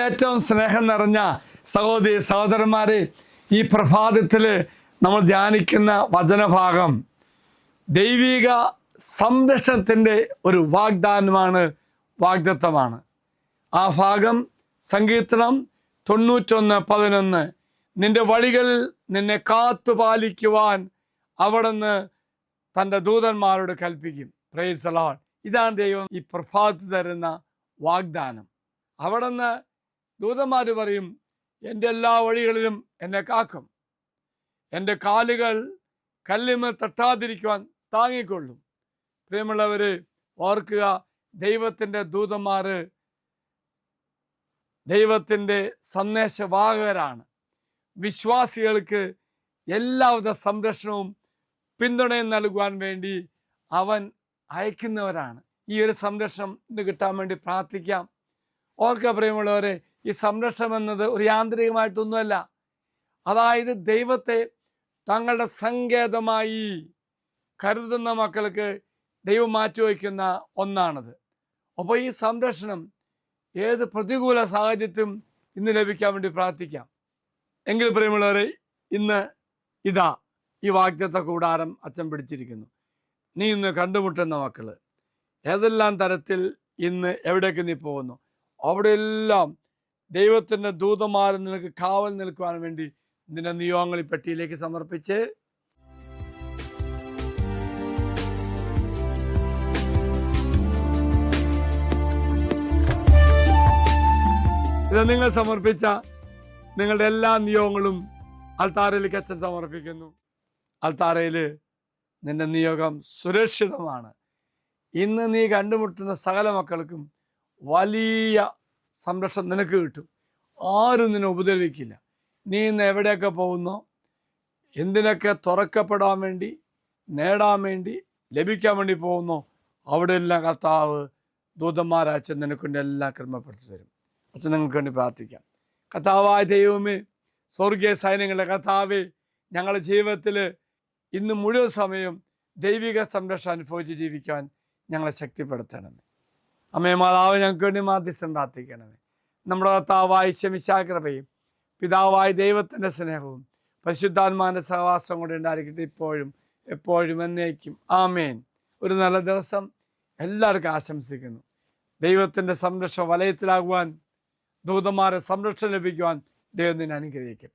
ഏറ്റവും സ്നേഹം നിറഞ്ഞ സഹോദരി സഹോദരന്മാരെ ഈ പ്രഭാതത്തിൽ നമ്മൾ ധ്യാനിക്കുന്ന വചനഭാഗം ദൈവിക സംരക്ഷണത്തിന്റെ ഒരു വാഗ്ദാനമാണ് വാഗ്ദത്തമാണ്. ആ ഭാഗം സങ്കീർത്തനം തൊണ്ണൂറ്റൊന്ന് പതിനൊന്ന്. നിന്റെ വഴികളിൽ നിന്നെ കാത്തുപാലിക്കുവാൻ അവിടുന്ന് തന്റെ ദൂതന്മാരോട് കൽപ്പിക്കും. പ്രൈസ് ഇതാണ് ദൈവം ഈ പ്രഭാതത്തിൽ തരുന്ന വാഗ്ദാനം. അവിടുന്ന് ദൂതന്മാർ പറയും എന്റെ എല്ലാ വഴികളിലും എന്നെ കാക്കും. എന്റെ കാലുകൾ കല്ലിമ തട്ടാതിരിക്കുവാൻ താങ്ങിക്കൊള്ളും. പ്രിയമുള്ളവർ ഓർക്കുക ദൈവത്തിന്റെ ദൂതന്മാർ ദൈവത്തിന്റെ സന്ദേശവാഹകരാണ്. വിശ്വാസികൾക്ക് എല്ലാവിധ സംരക്ഷണവും പിന്തുണയും നൽകുവാൻ വേണ്ടി അവൻ അയക്കുന്നവരാണ്. ഈ ഒരു സംരക്ഷണം കിട്ടാൻ വേണ്ടി പ്രാർത്ഥിക്കാം. ഓർക്ക പ്രിയമുള്ളവരെ ഈ സംരക്ഷണം എന്നത് ഒരു യാന്ത്രികമായിട്ടൊന്നുമല്ല. അതായത് ദൈവത്തെ തങ്ങളുടെ സങ്കേതമായി കരുതുന്ന മക്കൾക്ക് ദൈവം മാറ്റിവയ്ക്കുന്ന ഒന്നാണത്. അപ്പോൾ ഈ സംരക്ഷണം ഏത് പ്രതികൂല സാഹചര്യത്തും ഇന്ന് ലഭിക്കാൻ വേണ്ടി പ്രാർത്ഥിക്കാം. എങ്കിൽ പ്രിയമുള്ളവരെ ഇന്ന് ഇതാ ഈ വാഗ്ദത്ത കൂടാരം അച്ഛൻ പിടിച്ചിരിക്കുന്നു. നീ ഇന്ന് കണ്ടുമുട്ടുന്ന മക്കൾ ഏതെല്ലാം തരത്തിൽ ഇന്ന് എവിടേക്ക് നീ പോകുന്നു? അവിടെയെല്ലാം ദൈവത്തിന്റെ ദൂതമാരെ നിനക്ക് കാവൽ നിൽക്കുവാൻ വേണ്ടി നിന്റെ നിയോഗങ്ങൾ ഈ പെട്ടിയിലേക്ക് സമർപ്പിച്ച്. ഇത് നിങ്ങൾ സമർപ്പിച്ച നിങ്ങളുടെ എല്ലാ നിയോഗങ്ങളും അൽത്താരയിലേക്ക് അച്ഛൻ സമർപ്പിക്കുന്നു. അൽത്താരയിൽ നിന്റെ നിയോഗം സുരക്ഷിതമാണ്. ഇന്ന് നീ കണ്ടുമുട്ടുന്ന സകല മക്കൾക്കും വലിയ സംരക്ഷണം നിനക്ക് കിട്ടും. ആരും നിന്നെ ഉപദ്രവിക്കില്ല. നീ ഇന്ന് എവിടെയൊക്കെ പോകുന്നോ? എന്തിനൊക്കെ തുറക്കപ്പെടാൻ വേണ്ടി നേടാൻ വേണ്ടി ലഭിക്കാൻ വേണ്ടി പോകുന്നോ? അവിടെയെല്ലാം കർത്താവ് ദൂതന്മാരച്ഛൻ നിനക്കൊണ്ട് എല്ലാം ക്രമപ്പെടുത്തി തരും. അച്ഛൻ നിങ്ങൾക്ക് വേണ്ടി പ്രാർത്ഥിക്കാം. കഥാവായ ദൈവമേ സ്വർഗീയ സൈന്യങ്ങളുടെ കഥാവേ ഞങ്ങളുടെ ജീവിതത്തിൽ ഇന്ന് മുഴുവൻ സമയം ദൈവിക സംരക്ഷണം അനുഭവിച്ച് ജീവിക്കാൻ ഞങ്ങളെ ശക്തിപ്പെടുത്തണമേ. അമ്മേ മാതാവ് ഞങ്ങൾക്ക് വേണ്ടി മാധ്യസ്ഥം പ്രാർത്ഥിക്കണമേ. നമ്മുടെ കർത്താവായ ശമിശാകൃപയും പിതാവായ ദൈവത്തിന്റെ സ്നേഹവും പരിശുദ്ധാത്മാന്റെ സഹവാസം കൂടെ ഉണ്ടായിരിക്കട്ടെ ഇപ്പോഴും എപ്പോഴും എന്നേക്കും. ആമേൻ. ഒരു നല്ല ദിവസം എല്ലാവർക്കും ആശംസിക്കുന്നു. ദൈവത്തിന്റെ സംരക്ഷണ വലയത്തിലാകുവാൻ ദൂതന്മാരെ സംരക്ഷണം ലഭിക്കുവാൻ ദൈവം നിന്നെ അനുഗ്രഹിക്കട്ടെ.